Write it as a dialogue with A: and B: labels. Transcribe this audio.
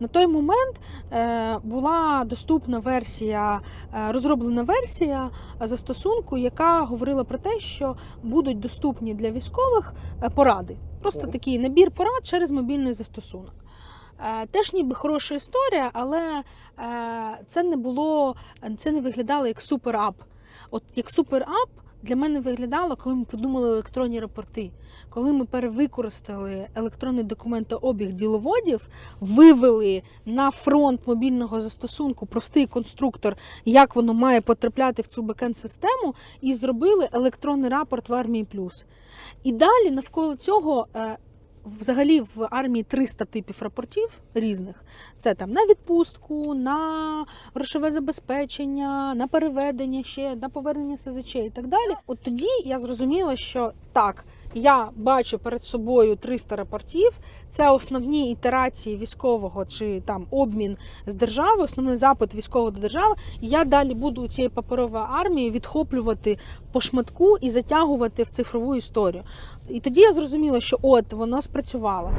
A: На той момент е, була доступна версія, е, розроблена версія застосунку, яка говорила про те, що будуть доступні для військових е, поради. Просто такий набір порад через мобільний застосунок. Теж ніби хороша історія, але це не було, це не виглядало як суперап. От як суперап для мене виглядало, коли ми придумали електронні рапорти, коли ми перевикористали електронний документообіг діловодів, вивели на фронт мобільного застосунку простий конструктор, як воно має потрапляти в цю бекенд-систему, і зробили електронний рапорт в армії плюс. І далі навколо цього. Взагалі в армії 300 типів рапортів різних. Це там на відпустку, на грошове забезпечення, на переведення ще, на повернення СЗЧ і так далі. От тоді я зрозуміла, що так, я бачу перед собою 300 рапортів. Це основні ітерації військового чи там обмін з державою, основний запит військового до держави. Я далі буду у цієї паперової армії відхоплювати по шматку і затягувати в цифрову історію. І тоді я зрозуміла, що от воно спрацювало.